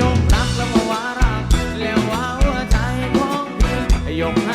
จงรักแล้วมาวารักแล้วว่าหัวใจของพี่ยก